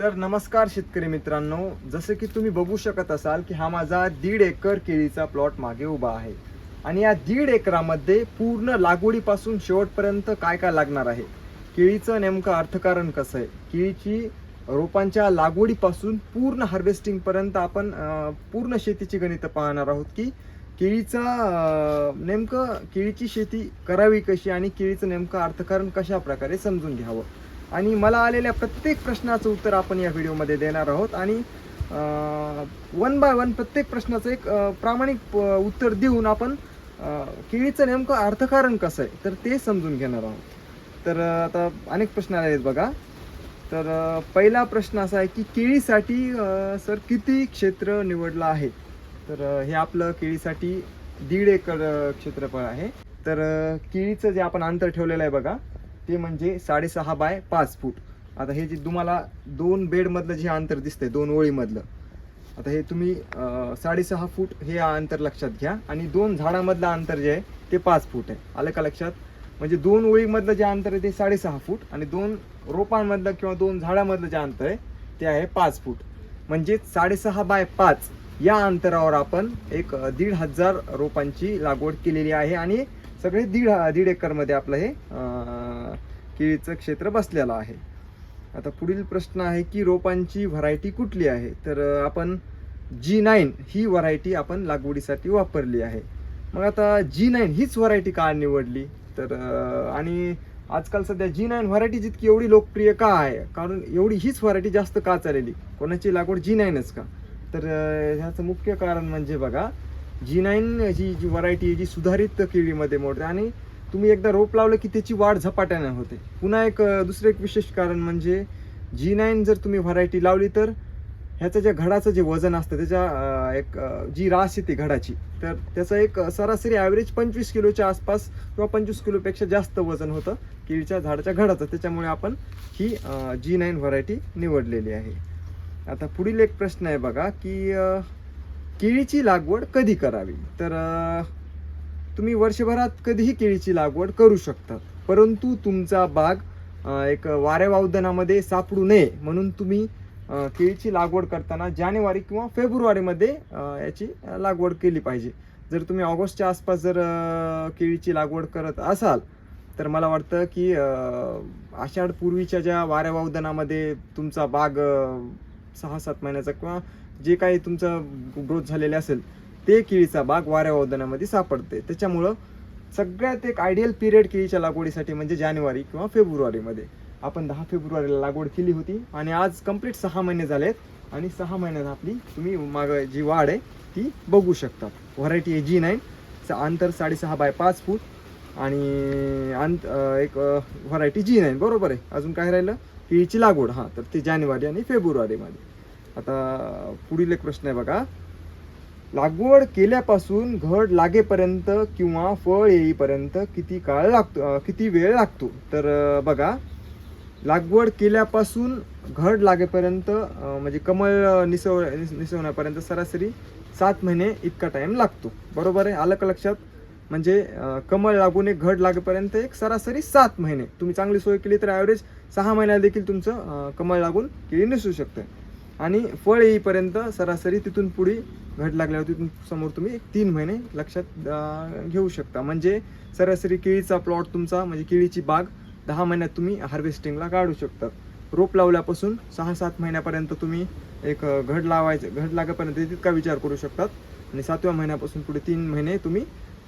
तर नमस्कार शेतकरी मित्रांनो जसं की तुम्ही बघू शकत असाल की हा माझा दीड एकर केळीचा प्लॉट मागे उभा आहे. आणि या दीड एकरामध्ये पूर्ण लागवडीपासून शेवटपर्यंत काय काय लागणार आहे? केळीचं नेमकं अर्थकारण कसं आहे? केळीची रोपांच्या लागवडीपासून पूर्ण हार्वेस्टिंगपर्यंत आपण पूर्ण शेतीची गणितं पाहणार आहोत की केळीचा नेमकं केळीची शेती करावी कशी आणि केळीचं नेमकं अर्थकारण कशा प्रकारे समजून घ्यावं? आणि मला आलेल्या प्रत्येक प्रश्नाचं उत्तर आपण या व्हिडिओमध्ये देणार आहोत. आणि वन बाय वन प्रत्येक प्रश्नाचं एक प्रामाणिक उत्तर देऊन आपण केळीचं नेमकं अर्थकारण कसं आहे तर ते समजून घेणार आहोत. तर आता अनेक प्रश्न आले आहेत बघा. तर पहिला प्रश्न असा आहे की केळीसाठी सर किती क्षेत्र निवडलं आहे? तर हे आपलं केळीसाठी दीड एकर क्षेत्रफळ आहे. तर केळीचं जे आपण अंतर ठेवलेलं आहे बघा ते म्हणजे साडेसहा बाय पाच फूट. आता हे जे तुम्हाला दोन बेडमधलं जे अंतर दिसतंय दोन ओळीमधलं आता हे तुम्ही साडेसहा फूट हे अंतर लक्षात घ्या. आणि दोन झाडामधलं अंतर जे आहे ते पाच फूट आहे. आलं का लक्षात? म्हणजे दोन ओळीमधलं जे अंतर आहे ते साडेसहा फूट आणि दोन रोपांमधलं किंवा दोन झाडामधलं जे अंतर आहे ते आहे पाच फूट. म्हणजे साडेसहा बाय पाच या अंतरावर आपण एक दीड हजार रोपांची लागवड केलेली आहे आणि सगळे दीड दीड एकरमध्ये आपलं हे केळीचं क्षेत्र बसलेलं आहे. आता पुढील प्रश्न आहे की रोपांची व्हरायटी कुठली आहे? तर आपण जी नाईन ही व्हरायटी आपण लागवडीसाठी वापरली आहे. मग आता जी नाईन हीच व्हरायटी का निवडली? तर आणि आजकाल सध्या जी नाईन व्हरायटी जितकी एवढी लोकप्रिय का आहे? कारण एवढी हीच व्हरायटी जास्त का चाललेली कोणाची लागवड जी नाईनच का? तर ह्याचं मुख्य कारण म्हणजे बघा जी नाईन जी जी व्हरायटी आहे जी सुधारित केळीमध्ये मोडते. आणि तुम्ही एकदा रोप लावलं की त्याची वाढ झपाट्याने होते. पुन्हा एक दुसरं एक विशेष कारण म्हणजे जी नाईन जर तुम्ही व्हरायटी लावली तर ह्याचं ज्या घडाचं जे वजन असतं त्याच्या एक जी रास येते घडाची. तर त्याचं एक सरासरी ॲव्हरेज पंचवीस किलोच्या आसपास किंवा पंचवीस किलोपेक्षा जास्त वजन होतं केळीच्या झाडाच्या घडाचं. त्याच्यामुळे आपण ही जी नाईन व्हरायटी निवडलेली आहे. आता पुढील एक प्रश्न आहे बघा की केळीची लागवड कधी करावी? तर तुम्ही वर्षभरात कधीही केळीची लागवड करू शकता. परंतु तुमचा बाग एक वाऱ्यावावदनामध्ये सापडू नये. म्हणून तुम्ही केळीची लागवड करताना जानेवारी किंवा फेब्रुवारीमध्ये याची लागवड केली पाहिजे. जर तुम्ही ऑगस्टच्या आसपास जर केळीची लागवड करत असाल तर मला वाटतं की आषाढपूर्वीच्या आषाढ पूर्वीच्या ज्या वाऱ्यावावदनामध्ये तुमचा बाग सहा सात महिन्याचा किंवा जे काही तुमचं ग्रोथ झालेले असेल ते केळीचा बाग वाऱ्यावदनामध्ये सापडते. त्याच्यामुळं सगळ्यात एक आयडियल पिरियड केळीच्या लागवडीसाठी म्हणजे जानेवारी किंवा फेब्रुवारीमध्ये. आपण दहा फेब्रुवारीला लागवड केली होती आणि आज कंप्लीट सहा महिने झालेत आणि सहा महिन्यात आपली तुम्ही माग जी वाढ आहे ती बघू शकता. व्हरायटी आहे जी नाईन अंतर साडेसहा बाय पाच फूट आणि अंत एक व्हरायटी जी नाईन बरोबर आहे? अजून काय राहिलं? केळीची लागवड हां तर ती जानेवारी आणि फेब्रुवारीमध्ये. आता पुढील एक प्रश्न आहे बघा. लागवड केल्यापासून घड लागेपर्यंत किंवा फळ येईपर्यंत किती काळ लागतो किती वेळ लागतो? तर बघा. लागवड केल्यापासून घड लागेपर्यंत म्हणजे कमळ निसव निस- निसवण्यापर्यंत सरासरी सात महिने इतका टाइम लागतो. बरोबर आहे? आलं का लक्षात? म्हणजे कमळ लागून एक घड लागेपर्यंत एक सरासरी सात महिने. तुम्ही चांगली सोय केली तर ॲव्हरेज सहा महिन्याला देखील तुमचं कमळ लागून केळी नसू शकते. आणि फळ येईपर्यंत सरासरी तिथून पुढे घड लागल्यावर तिथून समोर तुम्ही एक तीन महिने लक्षात घेऊ शकता. म्हणजे सरासरी केळीचा प्लॉट तुमचा म्हणजे केळीची बाग दहा महिन्यात तुम्ही हार्वेस्टिंगला काढू शकतात रोप लावल्यापासून सहा सात महिन्यापर्यंत तुम्ही एक घड लावायचं घड लागेपर्यंत तितका विचार करू शकतात. आणि सातव्या महिन्यापासून पुढे तीन महिने तुम्ही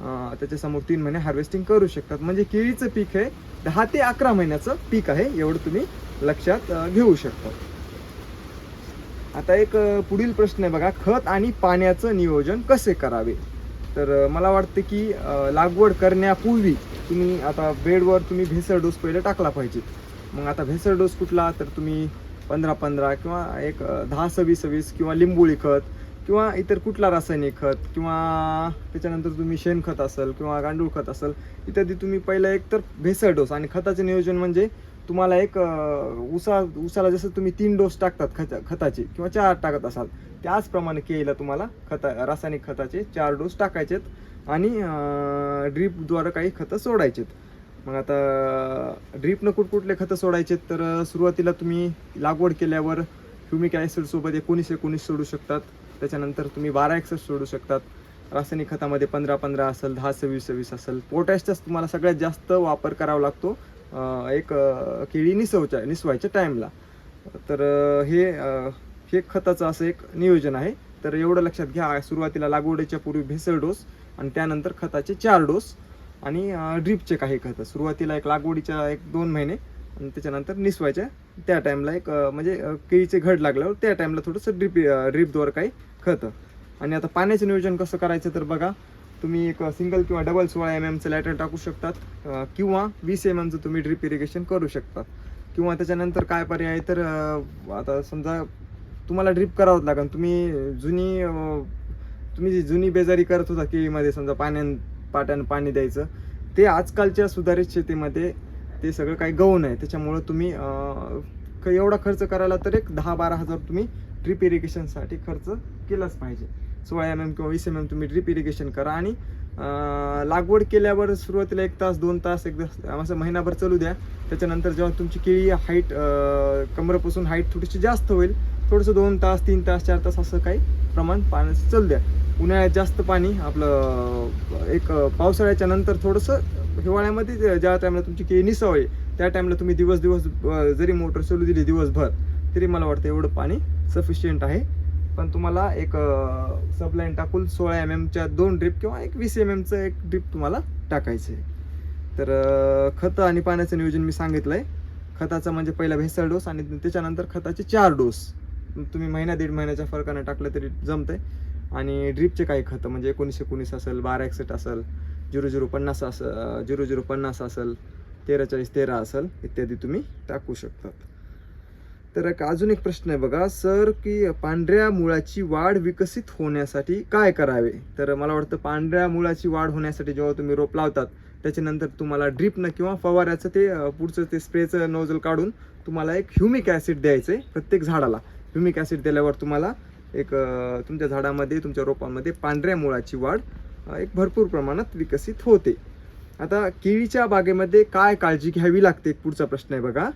त्याच्यासमोर तीन महिने हार्वेस्टिंग करू शकतात. म्हणजे केळीचं पीक आहे दहा ते अकरा महिन्याचं पीक आहे एवढं तुम्ही लक्षात घेऊ शकता. आता एक पुढील प्रश्न आहे बघा खत आणि पाण्याचं नियोजन कसे करावे? तर मला वाटतं की लागवड करण्यापूर्वी तुम्ही आता बेडवर तुम्ही भेसळ डोस पहिले टाकला पाहिजे. मग आता भेसळ डोस कुठला? तर तुम्ही पंधरा पंधरा किंवा एक दहा सव्वीस सव्वीस किंवा लिंबोळी खत किंवा इतर कुठला रासायनिक खत किंवा त्याच्यानंतर तुम्ही शेणखत असेल किंवा गांडूळ खत असेल इत्यादी तुम्ही पहिला एक तर भेसळ डोस आणि खताचे नियोजन म्हणजे तुम्हाला एक उसा उसाला जसं तुम्ही तीन डोस टाकतात खचा खताचे किंवा चार टाकत असाल त्याचप्रमाणे केळीला तुम्हाला खता रासायनिक खताचे चार डोस टाकायचेत आणि ड्रीपद्वारे काही खतं सोडायचेत. मग आता ड्रीपनं कुठकुठले खतं सोडायचे तर सुरुवातीला तुम्ही लागवड केल्यावर ह्युमिक ॲसिडसोबत एकोणीस एकोणीस सोडू शकतात. त्याच्यानंतर तुम्ही बारा एक्सेस सोडू शकतात. रासायनिक खतामध्ये पंधरा पंधरा असेल दहा सव्वीस सव्वीस असेल. पोटॅशचाच तुम्हाला सगळ्यात जास्त वापर करावा लागतो. एक केळी निसवच्या निसवायच्या टाईमला तर हे हे खताचं असं एक नियोजन आहे. तर एवढं लक्षात घ्या सुरुवातीला लागवडीच्या पूर्वी भेसळ डोस आणि त्यानंतर खताचे चार डोस आणि ड्रीपचे काही खतं. सुरुवातीला एक लागवडीच्या एक दोन महिने आणि त्याच्यानंतर निसवायच्या. त्या टाईमला एक म्हणजे केळीचे घड लागल्यावर त्या टाईमला थोडंसं ड्रीप ड्रीपद्वारे काही खतं. आणि आता पाण्याचं नियोजन कसं करायचं तर बघा तुम्ही एक सिंगल किंवा डबल सोळा एम एमचं लॅटर टाकू शकतात किंवा वीस एम एमचं तुम्ही ड्रीप इरिगेशन करू शकतात किंवा त्याच्यानंतर काय पर्याय आहे तर आता समजा तुम्हाला ड्रीप करावंच लागेल तुम्ही जुनी तुम्ही जी जुनी बेजारी करत होता केळीमध्ये समजा पाण्यान पाट्यानं पाणी द्यायचं ते आजकालच्या सुधारित शेतीमध्ये ते सगळं काही गहू आहे. त्याच्यामुळं तुम्ही एवढा खर्च करायला तर एक दहा बारा हजार तुम्ही ड्रीप इरिगेशनसाठी खर्च केलाच पाहिजे. सोळा एम एम किंवा वीस एम एम तुम्ही ड्रीप इरिगेशन करा आणि लागवड केल्यावर सुरुवातीला एक तास दोन तास एकदा असं महिनाभर चालू द्या. त्याच्यानंतर जेव्हा तुमची केळी हाईट कमरेपासून हाईट थोडीशी जास्त होईल थोडंसं दोन तास तीन तास चार तास असं काही प्रमाण पाण्याचं चालू द्या. उन्हाळ्यात जास्त पाणी आपलं एक पावसाळ्याच्या नंतर थोडंसं हिवाळ्यामध्ये ज्या टाईमला तुमची केळी निसवळी त्या टाईमला तुम्ही दिवस दिवस जरी मोटर चालू दिली दिवसभर तरी मला वाटतं एवढं पाणी सफिशियंट आहे. पण तुम्हाला एक सबलाईन टाकून सोळा एम एमच्या दोन ड्रीप किंवा एक वीस एम एमचं एक ड्रीप तुम्हाला टाकायचं आहे तर खतं आणि पाण्याचं नियोजन मी सांगितलं आहे खताचा म्हणजे पहिला भेसळ डोस आणि त्याच्यानंतर खताचे चार डोस. तुम्ही महिना दीड महिन्याच्या फरकानं टाकलं तरी जमतंय. आणि ड्रीपचे काही खतं म्हणजे एकोणीस एकोणीस असेल बारा एकसठ असेल झिरो झिरो पन्नास असं झिरो झिरो पन्नास असेल तेरा चाळीस तेरा असेल इत्यादी तुम्ही टाकू शकतात. तर एक अजून एक प्रश्न आहे बघा सर की पांढऱ्या मुळाची वाढ विकसित होण्यासाठी काय करावे? तर मला वाटतं पांढऱ्या मुळाची वाढ होण्यासाठी जेव्हा तुम्ही रोप लावतात त्याच्यानंतर तुम्हाला ड्रीपनं किंवा फवाऱ्याचं ते पुढचं ते स्प्रेचं नोजल काढून तुम्हाला एक ह्युमिक ॲसिड द्यायचं आहे प्रत्येक झाडाला. ह्युमिक ॲसिड दिल्यावर तुम्हाला एक तुमच्या झाडामध्ये तुमच्या रोपांमध्ये पांढऱ्या मुळाची वाढ एक भरपूर प्रमाणात विकसित होते. आता केळीच्या बागेमध्ये काय काळजी घ्यावी लागते? पुढचा प्रश्न आहे बघा.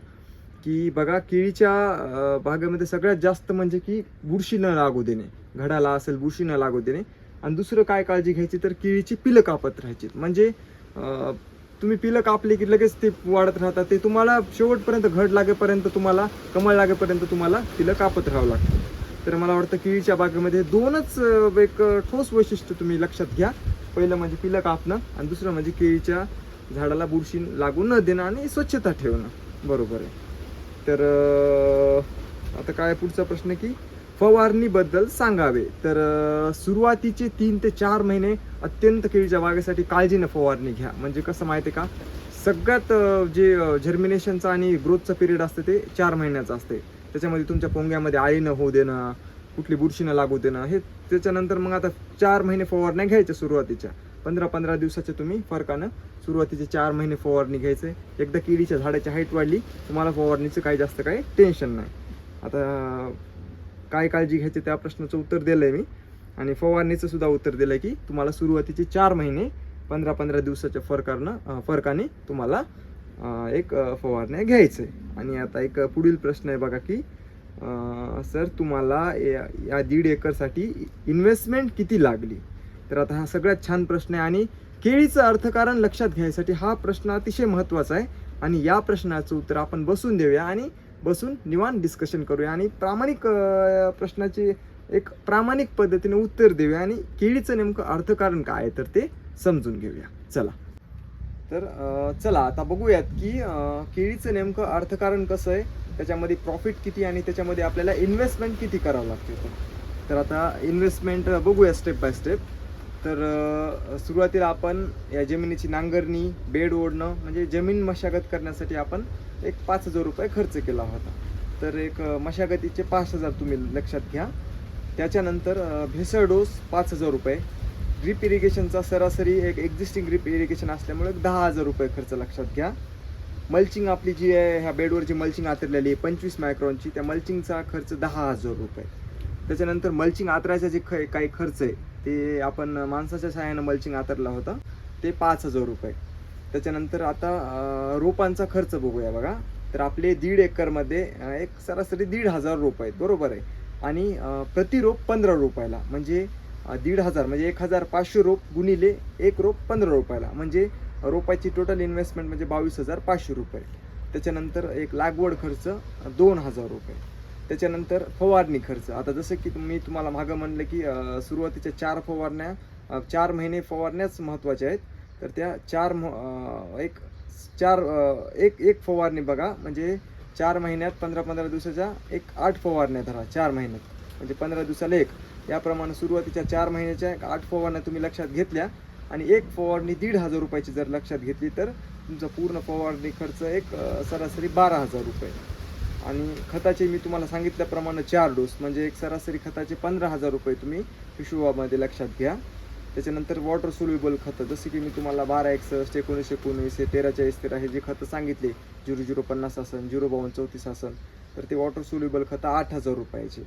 की बघा केळीच्या बागेमध्ये सगळ्यात जास्त म्हणजे की बुरशी न लागू देणे. घडाला असेल बुरशी न लागू देणे. आणि दुसरं काय काळजी घ्यायची? तर केळीची पिलं कापत राहायची. म्हणजे तुम्ही पिलं कापली की लगेच ते वाढत राहतात. ते तुम्हाला शेवटपर्यंत घड लागेपर्यंत तुम्हाला कमळ लागेपर्यंत तुम्हाला पिलं कापत राहावं लागतं. तर मला वाटतं केळीच्या बागेमध्ये दोनच एक ठोस वैशिष्ट्य तुम्ही लक्षात घ्या. पहिलं म्हणजे पिलं कापणं आणि दुसरं म्हणजे केळीच्या झाडाला बुरशी लागू न देणं आणि स्वच्छता ठेवणं. बरोबर आहे. तर आता काय पुढचा प्रश्न की फवारणीबद्दल सांगावे. तर सुरुवातीचे तीन ते चार महिने अत्यंत केळीच्या बागेसाठी काळजीनं फवारणी घ्या. म्हणजे कसं माहिती आहे का? सगळ्यात जे जर्मिनेशनचा आणि ग्रोथचा पिरियड असतं ते चार महिन्याचं असते. त्याच्यामध्ये तुमच्या पोंग्यामध्ये आळी न होऊ देणं कुठली बुरशी न लागू देणं हे त्याच्यानंतर मग आता चार महिने फवारण्या घ्यायच्या सुरुवातीच्या. पंधरा पंधरा दिवसाच्या तुम्ही फरकानं सुरुवातीचे चार महिने फवारणी घ्यायचे. एकदा किडीच्या झाडाची हाईट वाढली तुम्हाला फवारणीचं काही जास्त काही टेन्शन नाही. आता काय काळजी घ्यायची त्या प्रश्नाचं उत्तर दिलं आहे मी. आणि फवारणीचं सुद्धा उत्तर दिलं आहे की तुम्हाला सुरुवातीचे चार महिने पंधरा पंधरा दिवसाच्या फरकानं फरकाने तुम्हाला एक फवारण्या घ्यायचं आहे आणि आता एक पुढील प्रश्न आहे बघा की सर तुम्हाला या या दीड एकरसाठी इन्व्हेस्टमेंट किती लागली? तर आता हा सगळ्यात छान प्रश्न आहे आणि केळीचं अर्थकारण लक्षात घ्यायसाठी हा प्रश्न अतिशय महत्त्वाचा आहे. आणि या प्रश्नाचं उत्तर आपण बसून देऊया आणि बसून निवान डिस्कशन करूया. आणि प्रामाणिक प्रश्नाची एक प्रामाणिक पद्धतीने उत्तर देऊया आणि केळीचं नेमकं अर्थकारण काय आहे तर ते समजून घेऊया. चला. तर चला आता बघूयात की केळीचं नेमकं अर्थकारण कसं आहे त्याच्यामध्ये प्रॉफिट किती आणि त्याच्यामध्ये आपल्याला इन्व्हेस्टमेंट किती करावं लागते तर आता इन्व्हेस्टमेंट बघूया स्टेप बाय स्टेप तर सुरुवातीला आपण या जमिनीची नांगरणी बेड ओढणं म्हणजे जमीन मशागत करण्यासाठी आपण एक पाच हजार रुपये खर्च केला होता. तर एक मशागतीचे पाच हजार तुम्ही लक्षात घ्या. त्याच्यानंतर भेसळ डोस पाच हजार रुपये. ड्रीप इरिगेशनचा सरासरी एक एक्झिस्टिंग ड्रीप इरिगेशन असल्यामुळे दहा हजार रुपये खर्च लक्षात घ्या. मल्चिंग आपली जी आहे ह्या बेडवर जी मल्चिंग आतरलेली आहे पंचवीस मायक्रॉनची त्या मल्चिंगचा खर्च दहा हजार रुपये. त्याच्यानंतर मल्चिंग आतरायचा जे ख काही खर्च आहे ते आपण माणसाच्या सहाय्यानं मल्चिंग आतरला होता ते पाच हजार रुपये. त्याच्यानंतर आता रोपांचा खर्च बघूया बघा. तर आपले दीड एकरमध्ये एक सरासरी दीड हजार रोप आहेत बरोबर आहे. आणि प्रति रोप पंधरा रुपयाला म्हणजे दीड हजार म्हणजे एक हजार पाचशे रोप गुणिले एक रोप पंधरा रुपयाला. म्हणजे रोपाची टोटल इन्व्हेस्टमेंट म्हणजे बावीस हजार पाचशे रुपये. त्याच्यानंतर एक लागवड खर्च दोन हजार रुपये. त्याच्यानंतर फवारणी खर्च. आता जसं की मी तुम्हाला मागं म्हणलं की सुरुवातीच्या चार फवारण्या चार महिने फवारण्याच महत्त्वाच्या आहेत. तर त्या चार म- एक चार एक एक फवारणी बघा. म्हणजे चार महिन्यात पंधरा पंधरा दिवसाच्या एक आठ फवारण्या धरा चार महिन्यात. म्हणजे पंधरा दिवसाला एक. याप्रमाणे सुरुवातीच्या चार महिन्याच्या आठ फवारण्या तुम्ही लक्षात घेतल्या आणि एक फवारणी दीड हजार रुपयाची जर लक्षात घेतली तर तुमचा पूर्ण फवारणी खर्च एक सरासरी बारा हजार रुपये. आणि खताचे मी तुम्हाला सांगितल्याप्रमाणे चार डोस म्हणजे एक सरासरी खताचे पंधरा हजार रुपये तुम्ही हिशोबामध्ये लक्षात घ्या. त्याच्यानंतर वॉटर सोल्युबल खतं जसं की मी तुम्हाला बारा एकसष्ट एकोणीस एकोणीस हे तेरा चाळीस तेरा हे जे खतं सांगितले झिरो झिरो पन्नास असन झिरो बावन्न चौतीस असन तर ते वॉटर सोल्युबल खतं आठ हजार रुपयाचे.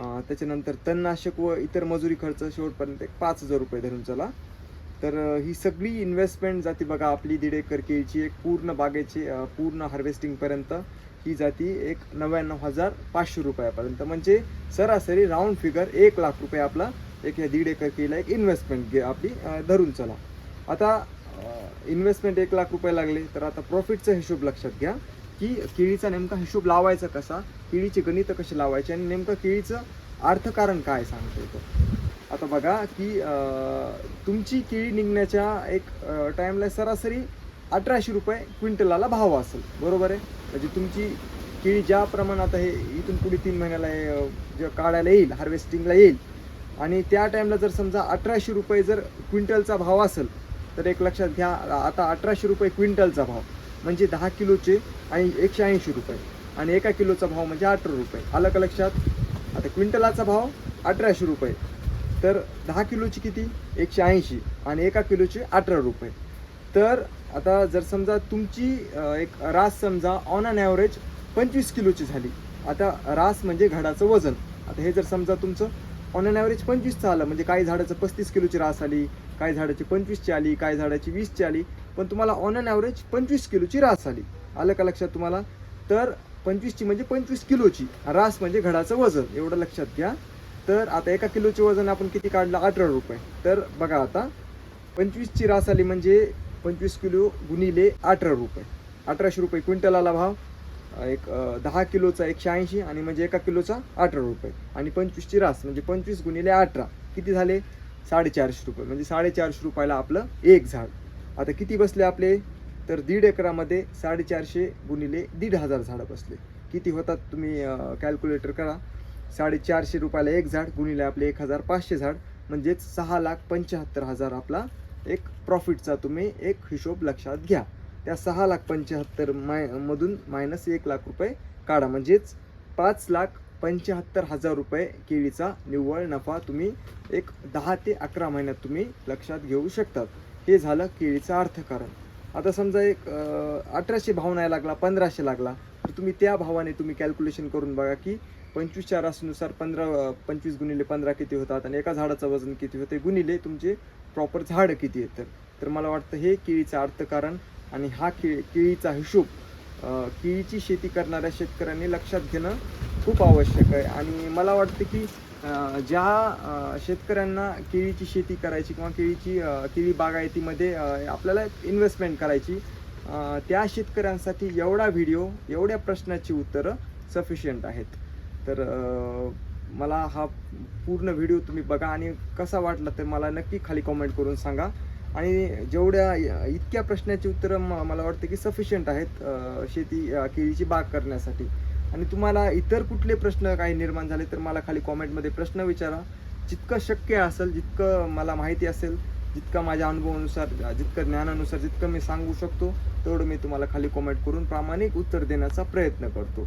त्याच्यानंतर तणनाशक व इतर मजुरी खर्च शेवटपर्यंत एक पाच हजार रुपये धरून चला. तर ही सगळी इन्व्हेस्टमेंट जाते बघा आपली दीड एकर केळीची एक पूर्ण बागेची पूर्ण हार्वेस्टिंगपर्यंत ही जाती एक नव्याण्णव हजार पाचशे रुपयापर्यंत. म्हणजे सरासरी राऊंड फिगर एक लाख रुपये आपला एक या दीड एकर केळीला एक इन्व्हेस्टमेंट घे आपली धरून चला. आता इन्व्हेस्टमेंट एक लाख रुपये लागले तर आता प्रॉफिटचा हिशोब लक्षात घ्या. की केळीचा नेमका हिशोब लावायचा कसा? केळीचे गणित कसे लावायचे? आणि नेमकं केळीचं अर्थकारण काय सांगतो येतं आता बघा की तुमची केळी निघण्याच्या एक टाईमला सरासरी अठराशे रुपये क्विंटलाला भाव असेल. बरोबर आहे? म्हणजे तुमची केळी ज्या प्रमाणात आहे इथून पुढे तीन महिन्याला जे काढायला येईल हार्वेस्टिंगला येईल आणि त्या टाईमला जर समजा अठराशे रुपये जर क्विंटलचा भाव असेल तर एक लक्षात घ्या आता अठराशे रुपये क्विंटलचा भाव. म्हणजे दहा किलोचे आणि एकशे ऐंशी रुपये. आणि एका किलोचा भाव म्हणजे अठरा रुपये. आलं का लक्षात? आता क्विंटलाचा भाव अठराशे रुपये. तर दहा किलोची किती? एकशे ऐंशी. आणि एका किलोचे अठरा रुपये. तर आता जर समजा तुमची एक रास समजा ऑन अन ॲव्हरेज पंचवीस किलोची झाली. आता रास म्हणजे घडाचं वजन. आता हे जर समजा तुमचं ऑन अन ॲव्हरेज पंचवीसचं आलं म्हणजे काही झाडाचं पस्तीस किलोची रास आली काही झाडाची पंचवीसची आली काही झाडाची वीसची आली पण तुम्हाला ऑन अन ॲव्हरेज पंचवीस किलोची रास आली. आलं का लक्षात तुम्हाला? तर पंचवीसची म्हणजे पंचवीस किलोची. रास म्हणजे घडाचं वजन. एवढं लक्षात घ्या. तर आता एका किलोचे वजन आपण किती काढलं? अठरा रुपये. तर बघा आता पंचवीसची रास आली म्हणजे पंचवीस किलो गुणिले अठरा रुपये. अठराशे रुपये क्विंटलाला भाव. एक दहा किलोचा एकशे ऐंशी आणि म्हणजे एका किलोचा अठरा रुपये. आणि पंचवीसची रास म्हणजे पंचवीस गुणिले अठरा. किती झाले? साडेचारशे रुपये. म्हणजे साडेचारशे रुपयाला आपलं एक झाड. आता किती बसले आपले? तर दीड एकरामध्ये साडेचारशे गुणिले दीड हजार झाडं बसले. किती होतात तुम्ही कॅल्क्युलेटर करा. साडेचारशे रुपयाला एक झाड गुणिले आपले एक हजार पाचशे झाड. म्हणजेच सहा लाख पंच्याहत्तर हजार आपला एक प्रॉफिटचा तुम्ही एक हिशोब लक्षात घ्या. त्या सहा लाख पंच्याहत्तर माय मधून मायनस एक लाख रुपये काढा. म्हणजेच पाच लाख पंच्याहत्तर हजार रुपये केळीचा निव्वळ नफा तुम्ही एक दहा ते अकरा महिन्यात तुम्ही लक्षात घेऊ शकतात. हे झालं केळीचं अर्थकारण. आता समजा एक अठराशे भाव नाही लागला पंधराशे लागला तर तुम्ही त्या भावाने तुम्ही कॅल्क्युलेशन करून बघा की पंचवीसच्या राशीनुसार पंधरा पंचवीस गुणिले पंधरा किती होतात आणि एका झाडाचं वजन किती होते गुणिले तुमचे प्रॉपर झाडं किती येतं तर. मला वाटतं हे केळीचं अर्थकारण आणि हा केळी केळीचा हिशोब केळीची शेती करणाऱ्या शेतकऱ्यांनी लक्षात घेणं खूप आवश्यक आहे. आणि मला वाटतं की ज्या शेतकऱ्यांना केळीची शेती करायची किंवा केळीची केळी बागायतीमध्ये आपल्याला इन्व्हेस्टमेंट करायची त्या शेतकऱ्यांसाठी एवढा व्हिडिओ एवढ्या प्रश्नाची उत्तरं सफिशियंट आहेत. तर मला हा पूर्ण व्हिडिओ तुम्ही बघा आणि कसा वाटला तर मला नक्की खाली कॉमेंट करून सांगा. आणि जेवढ्या इतक्या प्रश्नाची उत्तरं म- मला वाटतं की सफिशियंट आहेत शेती केळीची बाग करण्यासाठी. आणि तुम्हाला इतर कुठले प्रश्न काही निर्माण झाले तर मला खाली कॉमेंटमध्ये प्रश्न विचारा. जितकं शक्य असेल जितकं मला माहिती असेल जितकं माझ्या अनुभवानुसार जितकं ज्ञानानुसार जितकं मी सांगू शकतो तेवढं मी तुम्हाला खाली कॉमेंट करून प्रामाणिक उत्तर देण्याचा प्रयत्न करतो.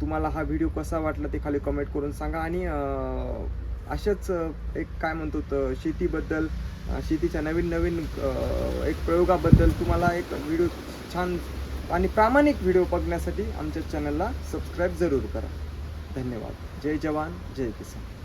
तुम्हाला हा व्हिडिओ कसा वाटला ते खाली कमेंट करून सांगा आणि असंच अशाच एक काय म्हणतो तर शेतीबद्दल शेतीच्या नवीन नवीन एक प्रयोगाबद्दल तुम्हाला एक व्हिडिओ छान आणि प्रामाणिक व्हिडिओ बघण्यासाठी आमच्या चॅनलला सबस्क्राईब जरूर करा. धन्यवाद. जय जवान जय किसान.